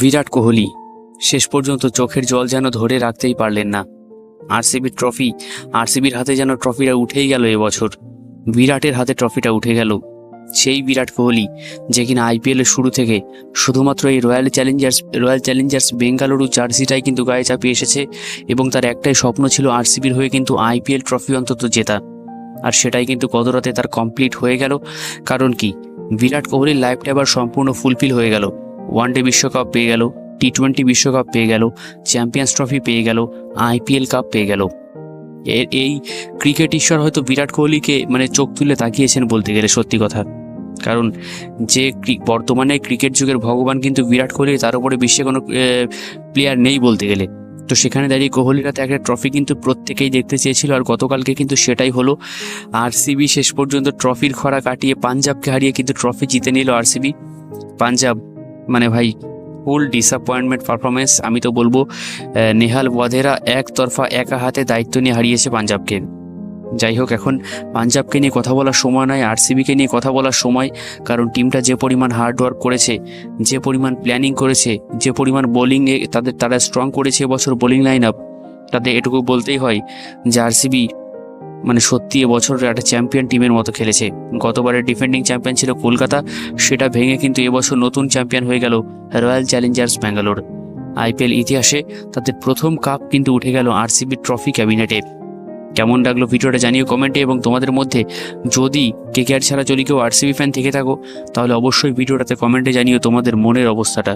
বিরাট কোহলি। শেষ পর্যন্ত চোখের জল যেন ধরে রাখতেই পারলেন না। আরসিবির ট্রফি, আরসিবির হাতে যেন ট্রফিটা উঠেই গেল এবছর বিরাটের হাতে ট্রফিটা উঠে গেল। সেই বিরাট কোহলি, যে কিনা আইপিএলের শুরু থেকে শুধুমাত্র এই Royal Challengers Royal Challengers Bengaluru জার্সিটাই কিন্তু গায়ে চাপিয়ে এসেছে এবং তার একটাই স্বপ্ন ছিল আরসিবির হয়ে কিন্তু আইপিএল ট্রফি অন্তত জেতা। আর সেটাই কিন্তু গতরাতে তার কমপ্লিট হয়ে গেল। কারণ কি? বিরাট কোহলির লাইফটা এবার সম্পূর্ণ ফুলফিল হয়ে গেল। ওয়ানডে বিশ্বকাপ পেয়ে গেল টি টোয়েন্টি বিশ্বকাপ পেয়ে গেল চ্যাম্পিয়ন্স ট্রফি পেয়ে গেল আইপিএল কাপ পেয়ে গেল। এর এই ক্রিকেট ঈশ্বর হয়তো বিরাট কোহলিকে মানে চোখ তুলে তাকিয়েছেন বলতে গেলে সত্যি কথা। কারণ যে বর্তমানে ক্রিকেট যুগের ভগবান কিন্তু বিরাট কোহলি, তার উপরে বিশ্বে কোনো প্লেয়ার নেই বলতে গেলে। তো সেখানে দাঁড়িয়ে কোহলির হাতে একটা ট্রফি কিন্তু প্রত্যেকেই দেখতে চেয়েছিল, আর গতকালকে কিন্তু সেটাই হলো। আরসিবি শেষ পর্যন্ত ট্রফির খরা কাটিয়ে, পাঞ্জাবকে হারিয়ে কিন্তু ট্রফি জিতে নিল আরসিবি পাঞ্জাব মানে ভাই ফুল ডিসঅ্যাপয়েন্টমেন্ট পারফরমেন্স আমি তো বলব নেহাল ওয়াধেরা একতরফা একা হাতে দায়িত্ব নিয়ে হারিয়েছে পাঞ্জাবকে। যাই হোক, এখন পাঞ্জাবকে নিয়ে কথা বলার সময় নয়, আরসিবিকে নিয়ে কথা বলার সময়, কারণ টিমটা যে পরিমাণ হার্ডওয়ার্ক করেছে, যে পরিমাণ প্ল্যানিং করেছে, যে পরিমাণ বোলিংয়ে তাদের, তারা স্ট্রং করেছে এবছর বোলিং লাইন আপ তাদের এটুকু বলতেই হয় যে আরসিবি মানে সত্যি এবছর একটা চ্যাম্পিয়ন টিমের মতো খেলেছে। গতবারের ডিফেন্ডিং চ্যাম্পিয়ন ছিল কলকাতা, সেটা ভেঙে কিন্তু এবছর নতুন চ্যাম্পিয়ন হয়ে গেল রয়্যাল চ্যালেঞ্জার্স ব্যাঙ্গালোর আইপিএল ইতিহাসে তাদের প্রথম কাপ কিন্তু উঠে গেল আরসিবি ট্রফি ক্যাবিনেটে কেমন লাগল ভিডিওটা জানিও কমেন্টে এবং তোমাদের মধ্যে যদি কেকেআর ছাড়া যদি কেউ আরসিবি ফ্যান থেকে থাকো, তাহলে অবশ্যই ভিডিওটাতে কমেন্টে জানিও তোমাদের মনের অবস্থাটা।